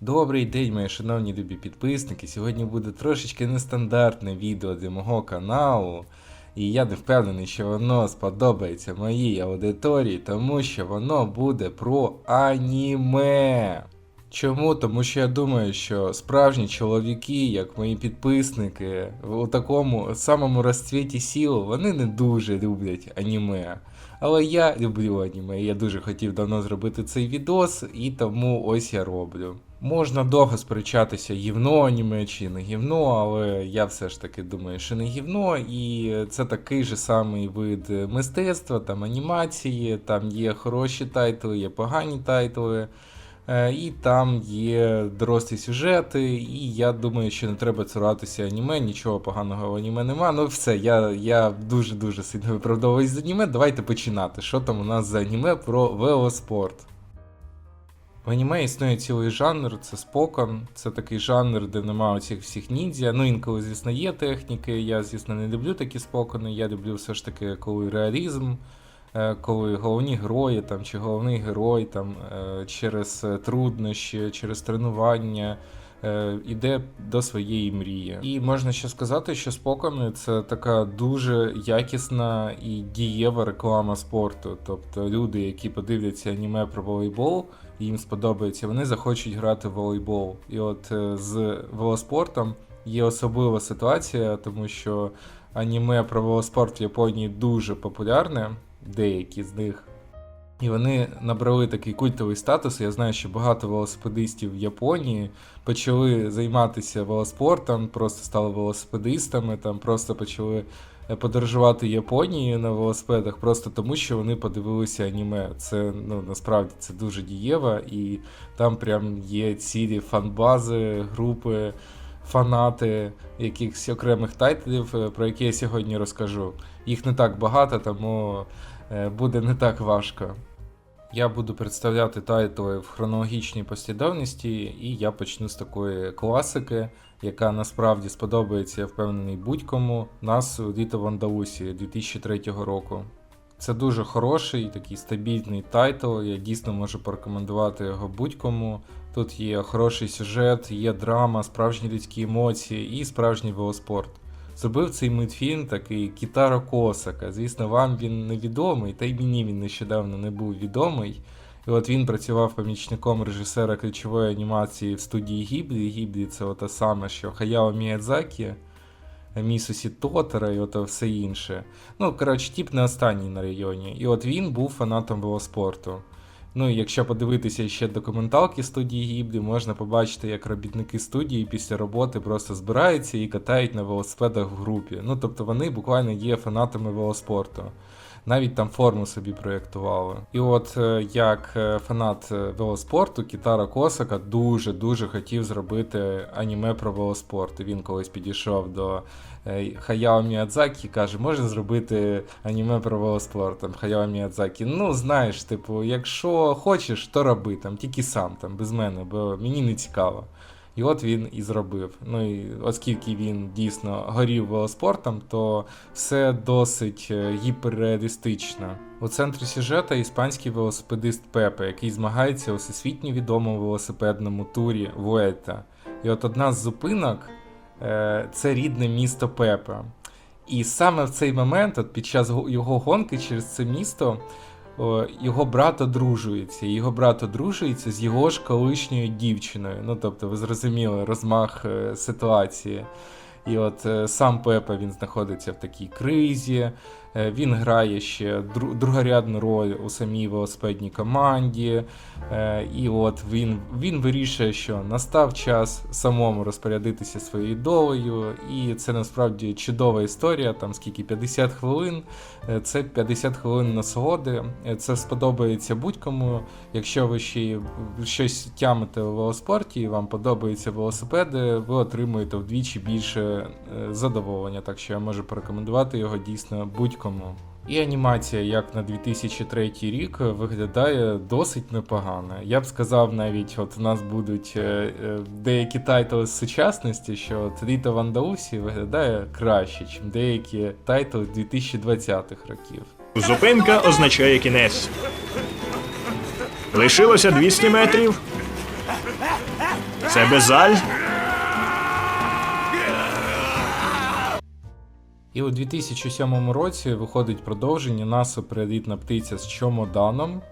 Добрий день, мої шановні любі підписники. Сьогодні буде трошечки нестандартне відео для мого каналу. І я не впевнений, що воно сподобається моїй аудиторії, тому що воно буде про аніме. Чому? Тому що я думаю, що справжні чоловіки, як мої підписники, у такому самому розцвіті сіл, вони не дуже люблять аніме. Але я люблю аніме, я дуже хотів давно зробити цей відос, і тому ось я роблю. Можна довго сперечатися, гівно аніме чи не гівно, але я все ж таки думаю, що не гівно, і це такий же самий вид мистецтва, там анімації, там є хороші тайтли, є погані тайтли. Е, І там є дорослі сюжети, і я думаю, що не треба цуратися аніме, нічого поганого в аніме нема. Ну все, я, я дуже-дуже сильно виправдовуюсь з аніме. Давайте починати. Що там у нас за аніме про велоспорт? В аніме існує цілий жанр, це спокон. Це такий жанр, де немає оцих всіх ніндзя. Ну, інколи, звісно, є техніки. Я, звісно, не люблю такі спокони. Я люблю все ж таки, коли реалізм, е, коли головні герої там, чи головний герой там, е, через е, труднощі, через тренування. Іде до своєї мрії. І можна ще сказати, що спокони це така дуже якісна і дієва реклама спорту. Тобто люди, які подивляться аніме про волейбол, їм сподобається, вони захочуть грати в волейбол. І от е, з велоспортом є особлива ситуація, тому що аніме про велоспорт в Японії дуже популярне, деякі з них. І вони набрали такий культовий статус. Я знаю, що багато велосипедистів в Японії почали займатися велоспортом, просто стали велосипедистами, там просто почали подорожувати Японією на велосипедах, просто тому, що вони подивилися аніме. Це ну насправді це дуже дієво, і там прям є цілі фанбази, групи, фанати якихось окремих тайтлів, е, про які я сьогодні розкажу. Їх не так багато, тому е, буде не так важко. Я буду представляти тайтли в хронологічній послідовності, і я почну з такої класики, яка насправді сподобається, я впевнений, будь-кому нас Літо в Андалусі 2003 року. Це дуже хороший, такий стабільний тайтл. Я дійсно можу порекомендувати його будь-кому. Тут є хороший сюжет, є драма, справжні людські емоції і справжній велоспорт. Зробив цей мультфільм такий Кітаро Косака. Звісно, вам він невідомий, та й мені він нещодавно не був відомий. І от він працював помічником режисера ключової анімації в студії Гіблі. Гіблі це оте саме, що Хаяо Міядзакі, Місусі Тотара і ото все інше. Ну, коротше, тип не останній на районі. І от він був фанатом велоспорту. Ну якщо подивитися ще документалки студії Гіблі, можна побачити, як робітники студії після роботи просто збираються і катають на велосипедах в групі. Ну тобто вони буквально є фанатами велоспорту. Навіть там форму собі проєктували. І от е, як е, фанат е, велоспорту, Кітара Косака дуже-дуже хотів зробити аніме про велоспорт. Він колись підійшов до Хаяо Міядзакі каже, можна зробити аніме про велоспорт. Там Хаяо Міядзакі, ну знаєш, типу, якщо хочеш, то роби там, тільки сам, там, без мене, бо мені не цікаво. І от він і зробив. Ну і оскільки він дійсно горів велоспортом, то все досить е, гіперреалістично. У центрі сюжета іспанський велосипедист Пепе, який змагається у всесвітньо відомому велосипедному турі Вуельта. І от одна з зупинок е, це рідне місто Пепе. І саме в цей момент, от під час його гонки через це місто, його брат одружується. Його брат одружується з його ж колишньою дівчиною. Ну, тобто, ви зрозуміли розмах е, ситуації. І от е, сам Пепа він знаходиться в такій кризі. Е, Він грає ще другорядну роль у самій велосипедній команді. е, І от він, він вирішує, що настав час самому розпорядитися своєю долею. І це насправді чудова історія, там скільки 50 хвилин. Е, Це 50 хвилин насолоди. Це сподобається будь-кому. Якщо ви ще щось тямите у велоспорті і вам подобаються велосипеди, ви отримуєте вдвічі більше задоволення. Так що я можу порекомендувати його дійсно будь-кому. І анімація, як на 2003 рік, виглядає досить непогано. Я б сказав, навіть от у нас будуть е, е, деякі тайтли з сучасності, що от Літо в Андалусі виглядає краще, ніж деякі тайтли 2020-х років. Зупинка означає кінець. Лишилося 200 метрів. Це безаль? І у 2007 році виходить продовження НАСА Привітна птиця з чомоданом.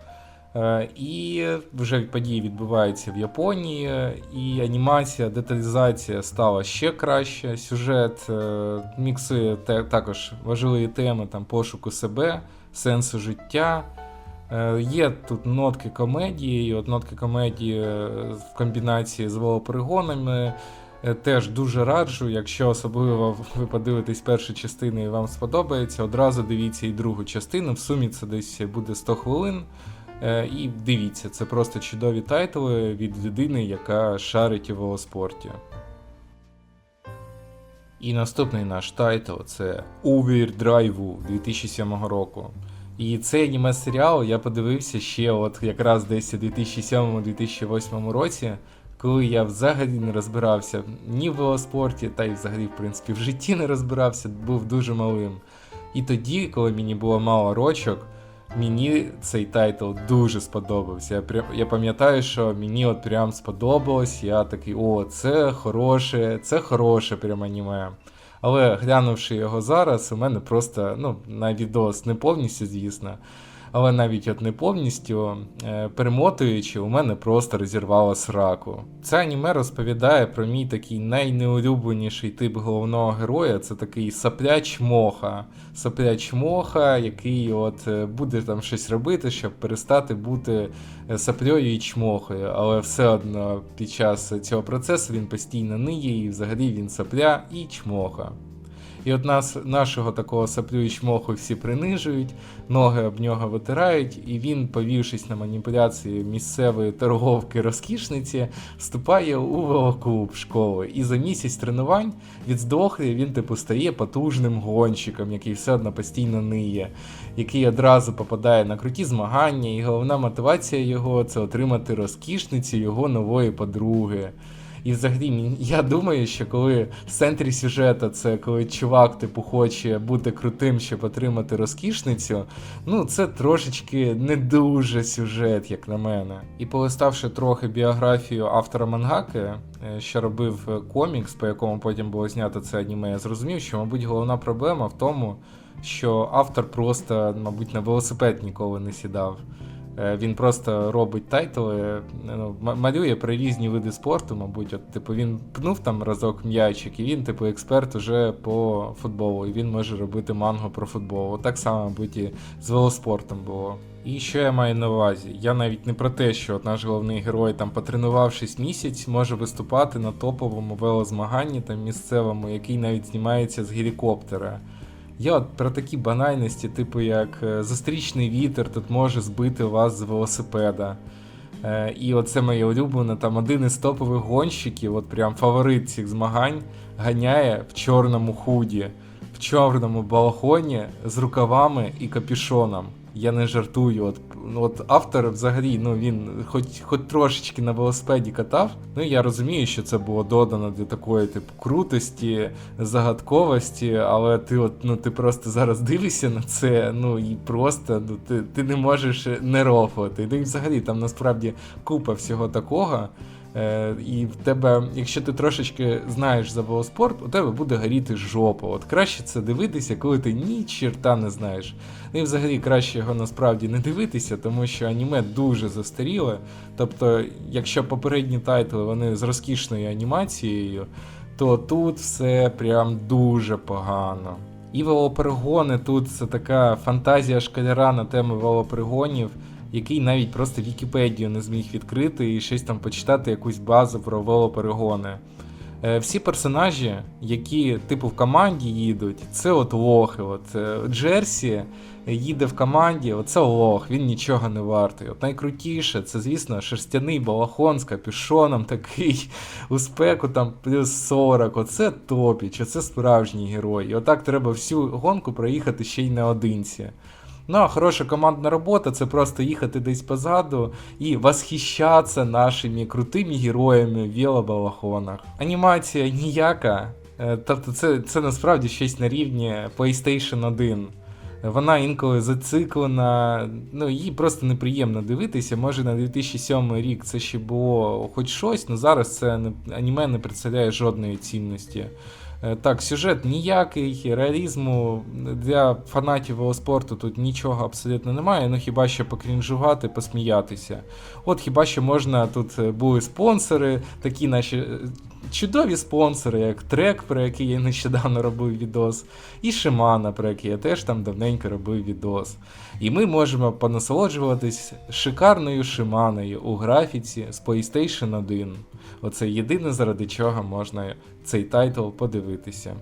Е, І вже події відбуваються в Японії, і анімація, деталізація стала ще краще. Сюжет е, міксує також важливі теми там, пошуку себе, сенсу життя. Е, Є тут нотки комедії, от нотки комедії в комбінації з велоперегонами. Е, Теж дуже раджу, якщо особливо ви подивитесь першу частину і вам сподобається, одразу дивіться і другу частину. В сумі це десь буде 100 хвилин. Е, І дивіться, це просто чудові тайтли від людини, яка шарить у велоспорті. І наступний наш тайтл це Overdrive 2007 року. І цей аніме серіал я подивився ще от якраз десь у 2007-2008 році, коли я взагалі не розбирався ні в велоспорті, та й взагалі, в принципі, в житті не розбирався, був дуже малим. І тоді, коли мені було мало рочок, мені цей тайтл дуже сподобався. Я, прям, я пам'ятаю, що мені от прям сподобалось. Я такий, о, це хороше, це хороше прям аніме. Але глянувши його зараз, у мене просто, ну, на відос не повністю, звісно. Але навіть от не повністю е, перемотуючи, у мене просто розірвало сраку. Це аніме розповідає про мій такий найнеулюбленіший тип головного героя. Це такий сапляч моха. Сапляч моха, який от е, буде там щось робити, щоб перестати бути е, саплею і чмохою. Але все одно під час цього процесу він постійно ниє, і взагалі він сапля і чмоха. І от нас, нашого такого саплю і чмоху всі принижують, ноги об нього витирають, і він, повівшись на маніпуляції місцевої торговки розкішниці, вступає у велоклуб школи. І за місяць тренувань від здохлі він типу стає потужним гонщиком, який все одно постійно ниє, який одразу попадає на круті змагання, і головна мотивація його це отримати розкішницю його нової подруги. І взагалі, я думаю, що коли в центрі сюжету це коли чувак, типу, хоче бути крутим, щоб отримати розкішницю, ну це трошечки не дуже сюжет, як на мене. І полиставши трохи біографію автора мангаки, е, що робив е, комікс, по якому потім було знято це аніме, я зрозумів, що, мабуть, головна проблема в тому, що автор просто, мабуть, на велосипед ніколи не сідав. Е, Він просто робить тайтли, ну, м- малює про різні види спорту, мабуть. От, типу, він пнув там разок м'ячик, і він, типу, експерт уже по футболу, і він може робити мангу про футбол. Так само, мабуть, і з велоспортом було. І що я маю на увазі? Я навіть не про те, що от наш головний герой, там, потренувавшись місяць, може виступати на топовому велозмаганні там місцевому, який навіть знімається з гелікоптера. Я от про такі банальності, типу як е, зустрічний вітер тут може збити вас з велосипеда. Е, І оце моє улюблене, там один із топових гонщиків, от прям фаворит цих змагань, ганяє в чорному худі, в чорному балахоні з рукавами і капюшоном. Я не жартую. От, ну, от автор взагалі, ну він хоч, хоч трошечки на велосипеді катав. Ну я розумію, що це було додано для такої типу крутості, загадковості, але ти от ну ти просто зараз дивишся на це, ну і просто ну, ти, ти не можеш не рофати. Ти взагалі там насправді купа всього такого. Е, і в тебе, якщо ти трошечки знаєш за велоспорт, у тебе буде горіти жопа. От краще це дивитися, коли ти ні черта не знаєш. Ну і взагалі краще його насправді не дивитися, тому що аніме дуже застаріле. Тобто, якщо попередні тайтли вони з розкішною анімацією, то тут все прям дуже погано. І велоперегони тут це така фантазія школяра на тему велоперегонів, який навіть просто Вікіпедію не зміг відкрити і щось там почитати якусь базу про велоперегони. Е, Всі персонажі, які типу в команді їдуть, це от лохи. От е, Джерсі їде в команді, оце лох, він нічого не вартий. От найкрутіше, це, звісно, шерстяний балахон з капюшоном такий у спеку там плюс 40. Оце топіч, оце справжній герой. І отак треба всю гонку проїхати ще й наодинці. Ну, а хороша командна робота це просто їхати десь позаду і восхищатися нашими крутими героями в велобалахонах. Анімація ніяка. е, Тобто це, це насправді щось на рівні PlayStation 1. Вона інколи зациклена, ну їй просто неприємно дивитися. Може на 2007 рік це ще було хоч щось, але зараз це аніме не представляє жодної цінності. Е, Так, сюжет ніякий, реалізму для фанатів велоспорту тут нічого абсолютно немає, ну хіба що покрінжувати, посміятися. От хіба що можна тут е, були спонсори, такі наші е, чудові спонсори, як Трек, про який я нещодавно робив відос, і Шимана, про який я теж там давненько робив відос. І ми можемо понасолоджуватись шикарною Шиманою у графіці з PlayStation 1. Оце єдине, заради чого можна цей тайтл подивитися.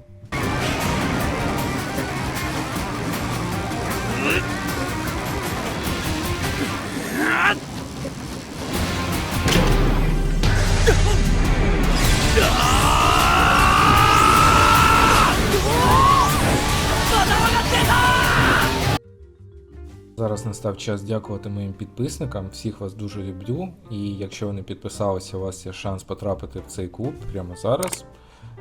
Настав час дякувати моїм підписникам. Всіх вас дуже люблю. І якщо ви не підписалися, у вас є шанс потрапити в цей клуб прямо зараз.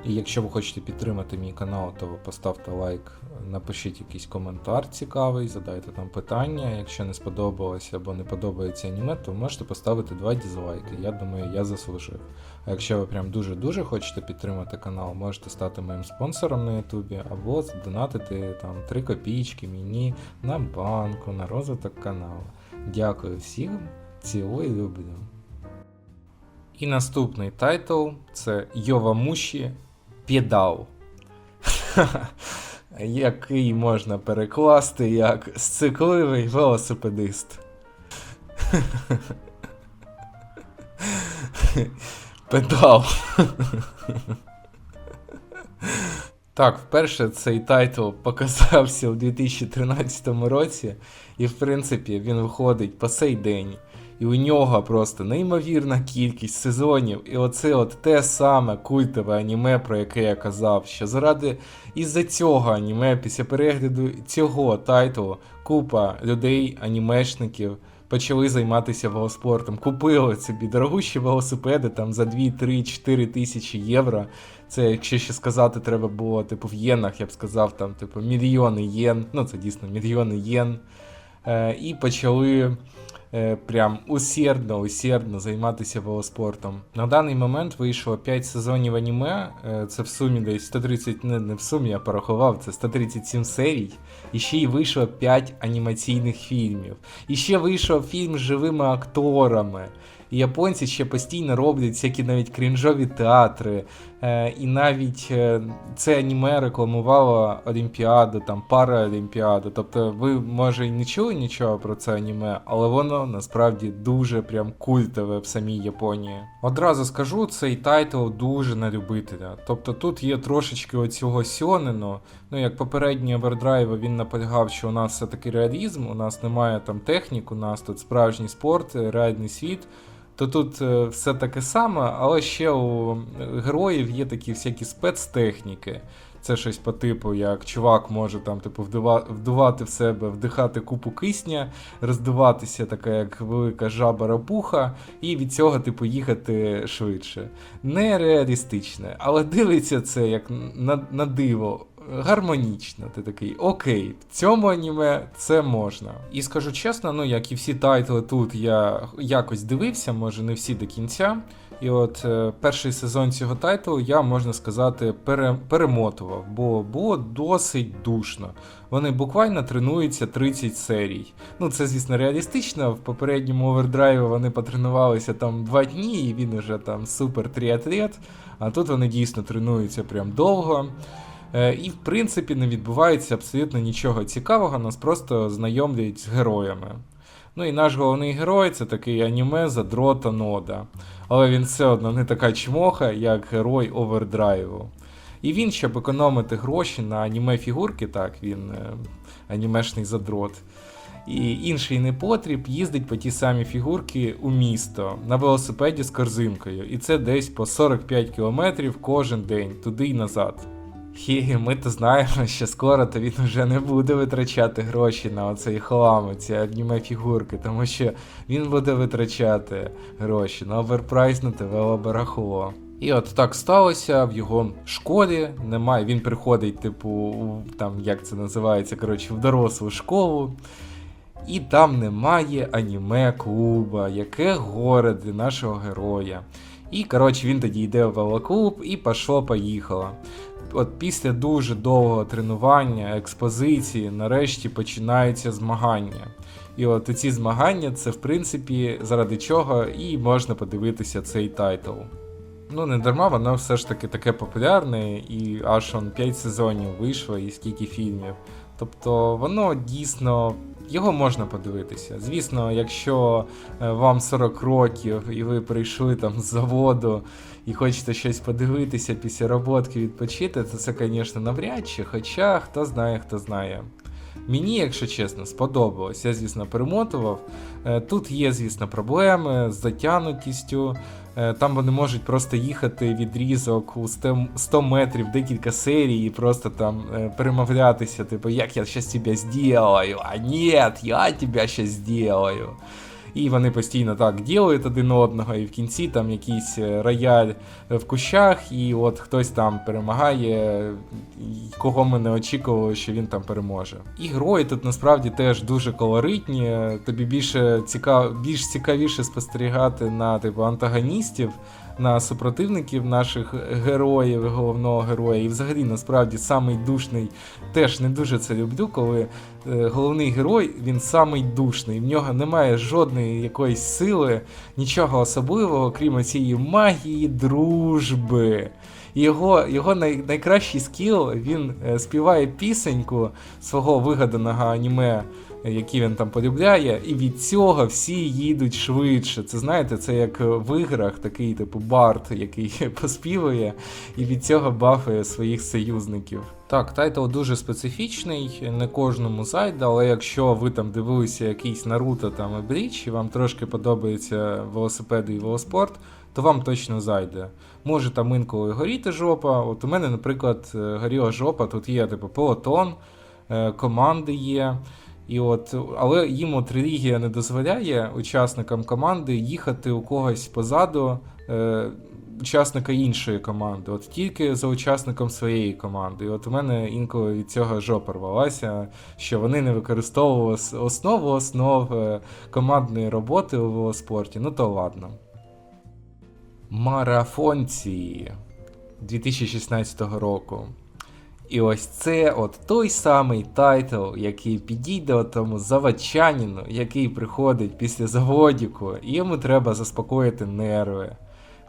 І якщо ви хочете підтримати мій канал, то поставте лайк, напишіть якийсь коментар цікавий, задайте там питання. Якщо не сподобалося або не подобається аніме, то можете поставити два дізлайки. Я думаю, я заслужив. А якщо ви прям дуже-дуже хочете підтримати канал, можете стати моїм спонсором на Ютубі або задонатити там 3 копійки мені на банку, на розвиток каналу. Дякую всім, цілую люблю. І наступний тайтл це Йовамуші Пєдал. Який можна перекласти як сцикливий велосипедист. Педал. Так, вперше цей тайтл показався у 2013 році, і в принципі він виходить по сей день. І у нього просто неймовірна кількість сезонів. І оце от те саме культове аніме, про яке я казав, що заради із-за цього аніме, після перегляду цього тайтлу, купа людей, анімешників почали займатися велоспортом. Купили собі дорогущі велосипеди там за 2, 3, 4 тисячі євро. Це, якщо ще сказати, треба було, типу, в єнах, я б сказав, там, типу, мільйони єн. Ну, це дійсно мільйони єн. Е, і почали прям усердно, усердно займатися велоспортом. На даний момент вийшло 5 сезонів аніме. е, Це в сумі десь 130, не, не в сумі, я порахував, це 137 серій. І ще й вийшло 5 анімаційних фільмів. І ще вийшов фільм з живими акторами. І японці ще постійно роблять всякі навіть крінжові театри. Е, і навіть е, це аніме рекламувало Олімпіаду, там Параолімпіаду. Тобто ви, може, і не чули нічого про це аніме, але воно насправді дуже прям культове в самій Японії. Одразу скажу, цей тайтл дуже на любителя. Тобто тут є трошечки оцього сьонену. Ну, як попередній овердрайв він наполягав, що у нас все-таки реалізм, у нас немає там технік, у нас тут справжній спорт, реальний світ. То тут е, все таке саме, але ще у героїв є такі всякі спецтехніки. Це щось по типу, як чувак може там, типу, вдува- вдувати в себе, вдихати купу кисня, роздуватися, така як велика жаба рапуха, і від цього, типу, їхати швидше. Нереалістичне, але дивиться це як на, на диво. Гармонічно, ти такий, окей, в цьому аніме це можна. І скажу чесно, ну як і всі тайтли тут я якось дивився, може не всі до кінця. І от е, перший сезон цього тайтлу я, можна сказати, пере, перемотував, бо було досить душно. Вони буквально тренуються 30 серій. Ну, це, звісно, реалістично. В попередньому овердрайві вони потренувалися там 2 дні, і він уже там супер тріатлет. А тут вони дійсно тренуються прям довго. Е, І в принципі не відбувається абсолютно нічого цікавого, нас просто знайомлять з героями. Ну і наш головний герой це такий аніме задрота нода. Але він все одно не така чмоха, як герой овердрайву. І він, щоб економити гроші на аніме фігурки, так, він е, анімешний задрот. І інший непотріб їздить по ті самі фігурки у місто на велосипеді з корзинкою. І це десь по 45 кілометрів кожен день, туди й назад. І ми то знаємо, що скоро то він вже не буде витрачати гроші на оцей хлам, ці аніме фігурки, тому що він буде витрачати гроші на оверпрайснуте велобарахло. І от так сталося в його школі. Немає, він приходить, типу, там, як це називається, коротше, в дорослу школу. І там немає аніме клуба, яке горе для нашого героя. І коротше він тоді йде в велоклуб і пішло поїхало. От після дуже довгого тренування, експозиції, нарешті починаються змагання. І от ці змагання це в принципі заради чого і можна подивитися цей тайтл. Ну, не дарма, воно все ж таки таке популярне, і аж он 5 сезонів вийшло, і скільки фільмів. Тобто воно дійсно його можна подивитися. Звісно, якщо е, вам 40 років і ви прийшли там з заводу і хочете щось подивитися після роботки відпочити, то це, звісно, навряд чи, хоча хто знає, хто знає. Мені, якщо чесно, сподобалось. Я, звісно, перемотував. Е, Тут є, звісно, проблеми з затягнутістю. Е, Там вони можуть просто їхати відрізок у 100 100 метрів, декілька серій, і просто там е, перемовлятися, типу, як я щас тебе зділаю, а ні, я тебе щось сделаю. І вони постійно так ділають один одного, і в кінці там якийсь е, рояль в кущах, і от хтось там перемагає, кого ми не очікували, що він там переможе. І герої тут насправді теж дуже колоритні. Тобі більше цікав... більш цікавіше спостерігати на типу антагоністів, на супротивників наших героїв, головного героя. І взагалі насправді самий душний теж не дуже це люблю, коли е, головний герой він самий душний. В нього немає жодної якоїсь сили, нічого особливого, крім цієї магії, дружби. Його, його най, найкращий скіл він е, співає пісеньку свого вигаданого аніме, який він там полюбляє, і від цього всі їдуть швидше. Це знаєте, це як в іграх такий типу бард, який поспівує, і від цього бафує своїх союзників. Так, тайтл дуже специфічний, не кожному зайде, але якщо ви там дивилися якийсь Наруто там і Бріч, і вам трошки подобається велосипеди і велоспорт, то вам точно зайде. Може там інколи горіти жопа. От у мене, наприклад, е, горіла жопа, тут є типу пелотон, е, команди є. І от, але їм от релігія не дозволяє учасникам команди їхати у когось позаду е, учасника іншої команди, от тільки за учасником своєї команди. І от у мене інколи від цього жопа рвалася, що вони не використовували основу основ е, командної роботи у велоспорті. Ну то ладно. Марафонці 2016 року. І ось це от той самий тайтл, який підійде тому заводчанину, який приходить після заводіку, і йому треба заспокоїти нерви.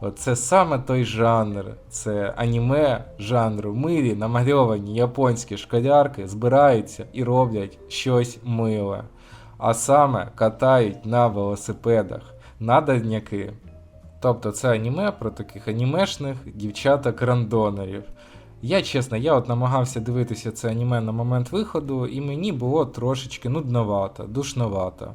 От це саме той жанр, це аніме жанру. Милі намальовані японські школярки збираються і роблять щось миле. А саме катають на велосипедах на дальняки. Тобто це аніме про таких анімешних дівчаток-рандонерів. Я чесно, я от намагався дивитися це аніме на момент виходу, і мені було трошечки нудновато, душновато.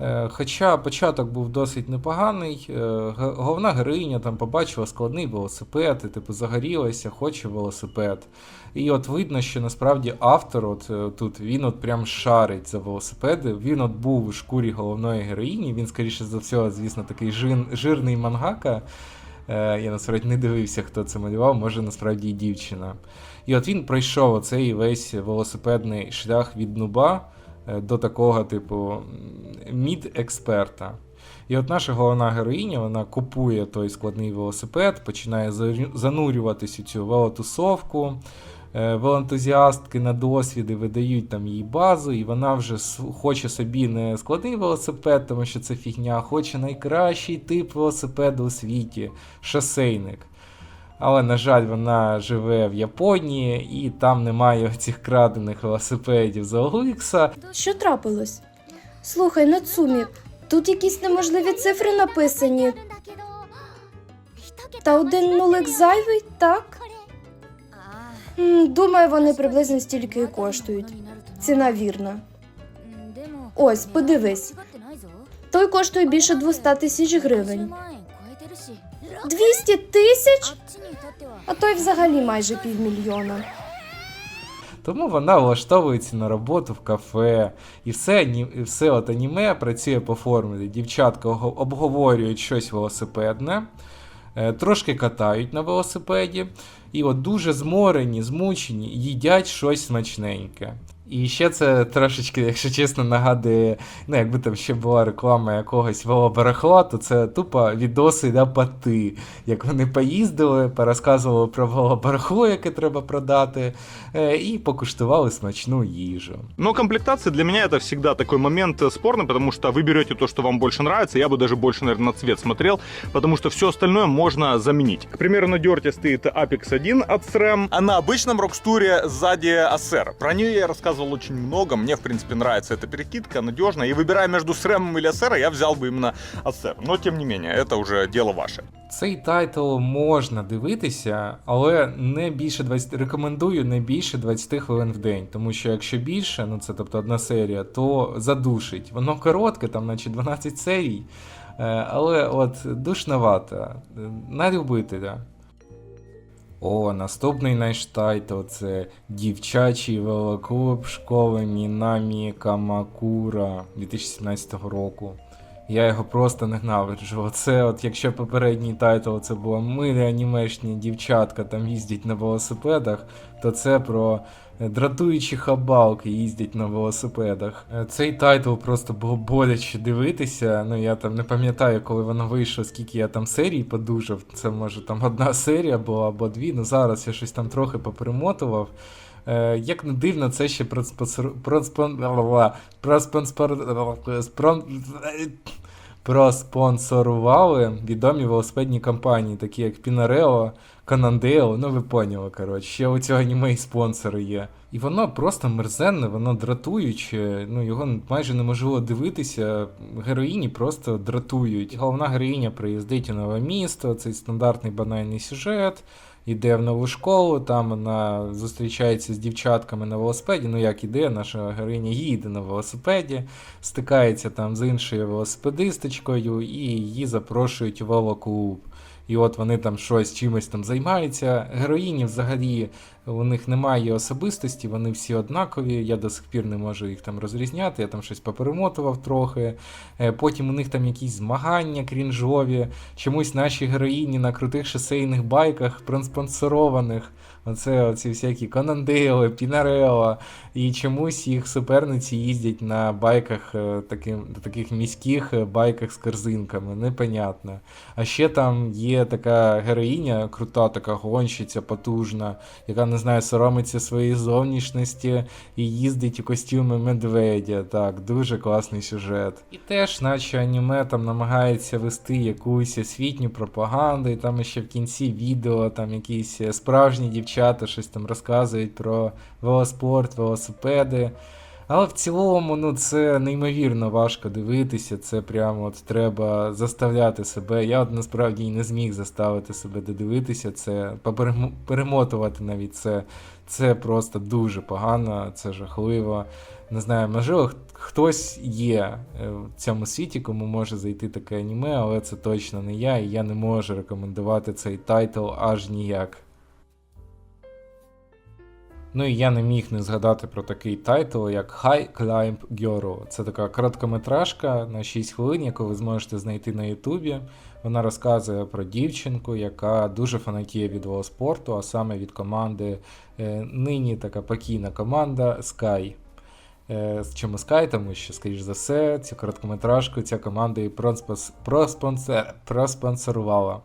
Е, Хоча початок був досить непоганий, е, головна героїня там побачила складний велосипед, і типу загорілася, хоче велосипед. І от видно, що насправді автор от е, тут він от прям шарить за велосипеди. Він от був у шкурі головної героїні. Він, скоріше за все, звісно, такий жирний мангака. Е, Я насправді не дивився, хто це малював, може насправді і дівчина. І от він пройшов оцей весь велосипедний шлях від нуба е, до такого, типу, мід-експерта. І от наша головна героїня вона купує той складний велосипед, починає занурюватись у цю велотусовку. Е, Велоентузіастки на досвіди видають там їй базу, і вона вже хоче собі не складний велосипед, тому що це фігня, хоче найкращий тип велосипеду у світі шосейник. Але, на жаль, вона живе в Японії, і там немає цих крадених велосипедів з OLX. Що трапилось? Слухай, Нацумі, тут якісь неможливі цифри написані. Та один нулик зайвий, так? Думаю, вони приблизно стільки і коштують. Ціна вірна. Ось, подивись. Той коштує більше 200 тисяч гривень. 200 200 тисяч? А той взагалі майже півмільйона. Тому вона влаштовується на роботу в кафе, і все, і все от аніме працює по формулі. Дівчатка обговорюють щось велосипедне. Е, трошки катають на велосипеді, і от дуже зморені, змучені, їдять щось смачненьке. І ще це трошечки, якщо чесно, нагадує, ну якби там ще була реклама якогось велобарахла, то це тупо відоси на пати. Як вони поїздили, порозказували про велобарахло, яке треба продати, е, і покуштували смачну їжу. Но комплектация для меня это всегда такой момент э, спорный, потому что вы берете то, что вам больше нравится. Я бы даже больше, наверное, на цвет смотрел, потому что все остальное можно заменить. К примеру, на дерте стоит Apex 1 от SRAM, а на обычном рокстуре сзади ASR. Про нее я рассказывал очень много. Мне, в принципе, нравится эта перекидка, надежная. И выбирая между SRAM или ASR, я взял бы именно ASR. Но, тем не менее, это уже дело ваше. Цей тайтл можна дивитися, але не більше 20, рекомендую не більше 20 хвилин в день, тому що якщо більше, ну це тобто одна серія, то задушить. Воно коротке, там наче 12 серій, е, але от душновато. Е, На любителя. О, наступний наш тайтл це дівчачий велоклуб школи Мінамі Камакура 2017 року. Я його просто ненавиджу. Оце, от якщо попередній тайтл це було милі анімешні дівчатка там їздять на велосипедах, то це про дратуючі хабалки їздять на велосипедах. Е, Цей тайтл просто було боляче дивитися. Ну я там не пам'ятаю, коли воно вийшло, скільки я там серій подужав. Це може там одна серія була або дві. Ну зараз я щось там трохи поперемотував. Е, як не дивно, це ще проспонсор... проспон... проспонсорували відомі велосипедні компанії, такі як Pinarello, Cannondale, ну ви поняли, коротше, ще у цього аніме і спонсори є. І воно просто мерзенне, воно дратуюче, ну його майже неможливо дивитися. Героїні просто дратують. Головна героїня приїздить у нове місто, цей стандартний банальний сюжет. Іде в нову школу, там вона зустрічається з дівчатками на велосипеді. Ну як іде, наша героїня їде на велосипеді, стикається там з іншою велосипедисточкою і її запрошують у велоклуб. І от вони там щось чимось там займаються. Героїні взагалі у них немає особистості, вони всі однакові. Я до сих пір не можу їх там розрізняти. Я там щось поперемотував трохи. Е, Потім у них там якісь змагання крінжові. Чомусь наші героїні на крутих шосейних байках, проспонсорованих. Оце оці всякі Конандео, Пінарело. І чомусь їх суперниці їздять на байках е, таким, таких міських е, байках з корзинками. Непонятно. А ще там є така героїня, крута, така гонщиця, потужна, яка не знаю, соромиться своєї зовнішності і їздить у костюми медведя. Так, дуже класний сюжет. І теж, наче аніме там намагається вести якусь освітню пропаганду, і там ще в кінці відео там якісь е, справжні дівчата щось там розказують про велоспорт, велосипеди. Але в цілому, ну це неймовірно важко дивитися. Це прямо от треба заставляти себе. Я от насправді і не зміг заставити себе додивитися це, перемотувати навіть це. Це просто дуже погано, це жахливо. Не знаю, можливо, хтось є е, в цьому світі, кому може зайти таке аніме, але це точно не я, і я не можу рекомендувати цей тайтл аж ніяк. Ну і я не міг не згадати про такий тайтл, як High Climb Girl. Це така короткометражка на 6 хвилин, яку ви зможете знайти на Ютубі. Вона розказує про дівчинку, яка дуже фанатіє від велоспорту, а саме від команди е, нині така покійна команда Sky. Е, Чому Sky? Тому що, скоріш за все, цю короткометражку ця команда і проспонс- проспонсорувала.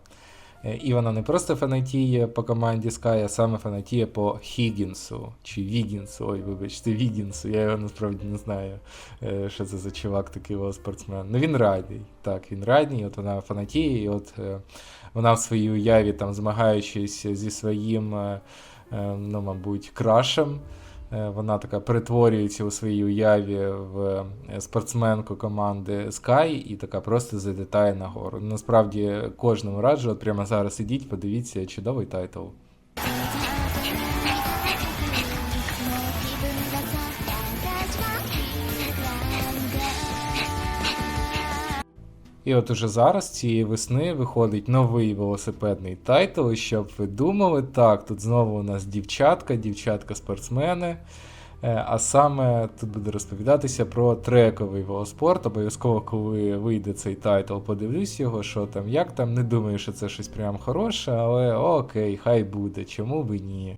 Е, І вона не просто фанатіє по команді Sky, а саме фанатіє по Хіггінсу чи Вігінсу. Ой, вибачте, Вігінсу. Я його насправді не знаю, е, що це за чувак такий велоспортсмен. Ну він радий. Так, він радий, от вона фанатіє, і от е, вона в своїй уяві, там, змагаючись зі своїм, е, е, ну, мабуть, крашем. Е, Вона така перетворюється у своїй уяві в е, спортсменку команди Sky і така просто залітає нагору. Насправді кожному раджу, от прямо зараз ідіть, подивіться, чудовий тайтл. І от уже зараз цієї весни виходить новий велосипедний тайтл. І щоб ви думали, так, тут знову у нас дівчатка, дівчатка-спортсмени. Е, А саме тут буде розповідатися про трековий велоспорт. Обов'язково, коли вийде цей тайтл, подивлюсь його, що там, як там. Не думаю, що це щось прям хороше, але окей, хай буде, чому би ні.